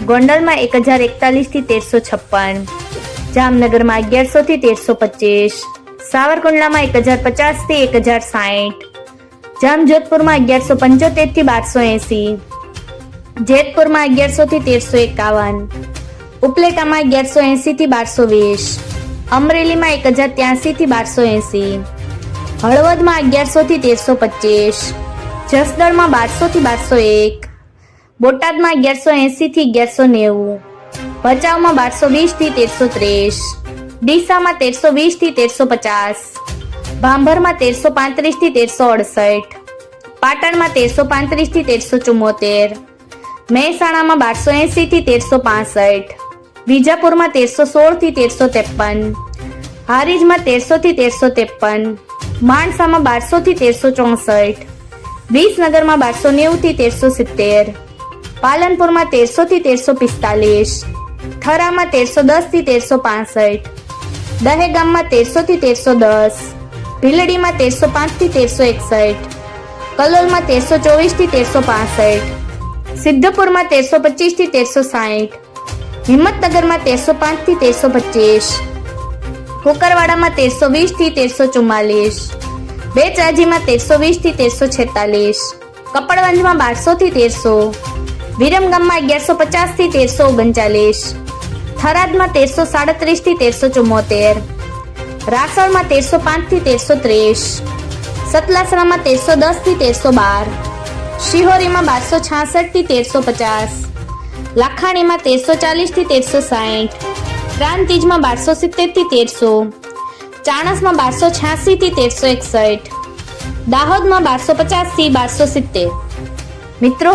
ગોંડલમાં એક હજાર એકતાલીસથી તેરસો છપ્પન. જામનગરમાં અગિયારસો થી તેરસો પચીસ. સાવરકુંડલામાં એક હજાર પચાસથી એક હજાર સાઠ જામજોધપુરમાં અગિયારસો પંચોતેરથી બારસો એસી. જેતપુરમાં અગિયારસો થી તેરસો એકાવન. ઉપલેટામાં અગિયારસો એસી થી બારસો વીસ. અમરેલીમાં એક હજાર ત્યાસી થી બારસો એસી. હળવદમાં અગિયારસો થી તેરસો પચીસ. જસદણમાં બારસો થી બારસો એક. બોટાદમાં અગિયારસો એસી થી અગિયારસો નેવું. ભચાઉમાં બારસો વીસથી તેરસો ત્રીસ. ડીસામાં તેરસો વીસથી તેરસો પચાસ. ભાંભરમાં તેરસો પાંત્રીસથી તેરસો અડસઠ. પાટણમાં તેરસો પાંત્રીસથી તેરસો ચુમ્મોતેર મહેસાણામાં બારસો એસી થી તેરસો પાસઠ. વિજાપુરમાં તેરસો સોળથી તેરસો ત્રેપન. હારીજમાં તેરસો થી તેરસો ત્રેપન. માણસામાં બારસો થી તેરસો ચોસઠ. વિસનગરમાં બારસો નેવું થી તેરસો સિત્તેર. પાલનપુરમાં તેરસો થી તેરસો પિસ્તાલીસ, થરામાં તેરસો દસથી તેરસો પાસઠ, દહેગામમાં તેરસો થી તેરસો દસ, ભીલડીમાં તેરસો પાંચથી તેરસો એકસઠ, કલોલમાં તેરસો ચોવીસથી તેરસો પાસઠ, સિદ્ધપુરમાં તેરસો પચીસથી તેરસો સાઠ, હિંમતનગરમાં તેરસો પાંચથી તેરસો પચીસ, કોકરવાડામાં તેરસો વીસથી તેરસો ચુમ્માલીસ બેચરાજીમાં તેરસો વીસથી તેરસો છેતાલીસ, કપડવંજમાં બારસો થી તેરસો વિરમગામમાં અગિયારસો પચાસથી તેરસો ઓગણચાલીસ. થરાદમાં તેરસો સાડત્રીસથી તેરસો ચુમ્મોતેર રાસણમાં તેરસો પાંચથી તેરસો ત્રીસ. સતલાસરામાં તેરસો દસથી તેરસો બાર. શિહોરીમાં બારસો છાસઠથી તેરસો પચાસ. લાખાણીમાં તેરસો ચાલીસથી તેરસો સાહીઠ પ્રાંતિજમાં બારસો સિત્તેરથી તેરસો. ચાણસમાં બારસો છ્યાસી થી તેરસો એકસઠ. દાહોદમાં બારસો પચાસથી બારસો સિત્તેર. મિત્રો